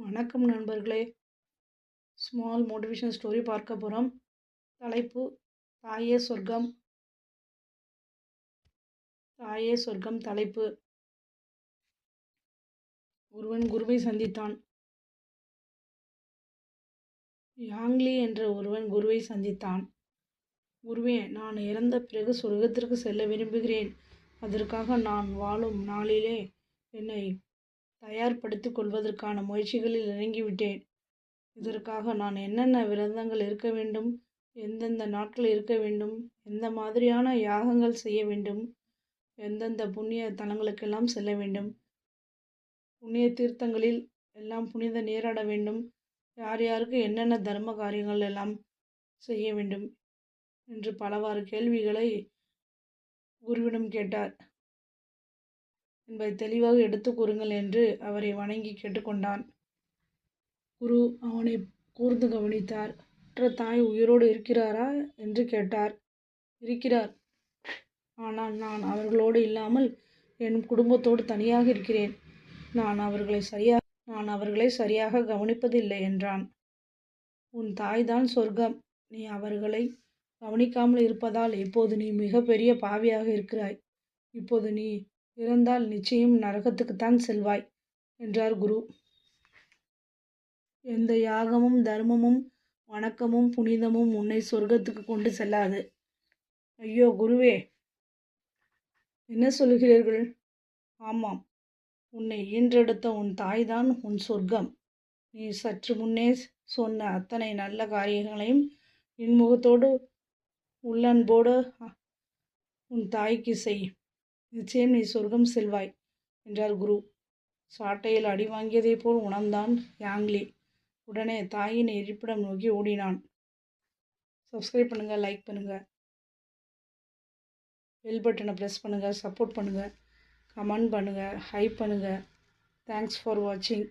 வணக்கம் நண்பர்களே. Small motivation story பார்க்க போகிறோம் தலைப்பு தாயே சொர்க்கம். தாயே சொர்க்கம் தலைப்பு. ஒருவன் குருவை சந்தித்தான். யாங்லி என்ற ஒருவன் குருவை சந்தித்தான். குருவே நான் இறந்த பிறகு சொர்க்கத்திற்கு செல்ல விரும்புகிறேன். அதற்காக நான் வாழும் நாளிலே என்னை தயார்படுத்திக் கொள்வதற்கான முயற்சிகளில் இறங்கிவிட்டேன். இதற்காக நான் என்னென்ன விரதங்கள் இருக்க வேண்டும் எந்தெந்த நாட்கள் இருக்க வேண்டும் எந்த மாதிரியான யாகங்கள் செய்ய வேண்டும் எந்தெந்த புண்ணிய தலங்களுக்கெல்லாம் செல்ல வேண்டும் புண்ணிய தீர்த்தங்களில் எல்லாம் புனித நீராட வேண்டும் யார் யாருக்கு என்னென்ன தர்ம காரியங்கள் எல்லாம் செய்ய வேண்டும் என்று பலவாறு கேள்விகளை குருவிடம் கேட்டார். என்பதை தெளிவாக எடுத்து கூறுங்கள் என்று அவரை வணங்கி கேட்டுக்கொண்டான். குரு அவனை கூர்ந்து கவனித்தார். மற்ற தாய் உயிரோடு இருக்கிறாரா? என்று கேட்டார். இருக்கிறார். ஆனால் நான் அவர்களோடு இல்லாமல் என் குடும்பத்தோடு தனியாக இருக்கிறேன். நான் அவர்களை சரியாக நான் அவர்களை சரியாக கவனிப்பதில்லை என்றான். உன் தாய்தான் சொர்க்கம். நீ அவர்களை கவனிக்காமல் இருப்பதால் இப்போது நீ மிகப்பெரிய பாவியாக இருக்கிறாய். இப்போது நீ இறந்தால் நிச்சயம் நரகத்துக்குத்தான் செல்வாய் என்றார் குரு. எந்த யாகமும் தர்மமும் வணக்கமும் புனிதமும் உன்னை சொர்க்கத்துக்கு கொண்டு செல்லாது. ஐயோ குருவே என்ன சொல்கிறீர்கள்? ஆமாம் உன்னை ஈன்றெடுத்த உன் தாய்தான் உன் சொர்க்கம். நீ சற்று முன்னே சொன்ன அத்தனை நல்ல காரியங்களையும் இன்முகத்தோடு உள்ளன்போடு உன் தாய்க்கு செய். நிச்சயம் நீ சொர்க்கம் செல்வாய் என்றார் குரு. சாட்டையில் அடி வாங்கியதைப் போல் உணர்ந்தான் யாங்லி உடனே தாயின் இருப்பிடம் நோக்கி ஓடினான். சப்ஸ்கிரைப் பண்ணுங்கள் லைக் பண்ணுங்கள் பெல் பட்டனை ப்ரெஸ் பண்ணுங்கள் சப்போர்ட் பண்ணுங்கள் கமெண்ட் பண்ணுங்கள் ஹைப் பண்ணுங்கள் தேங்க்ஸ் ஃபார் வாட்சிங்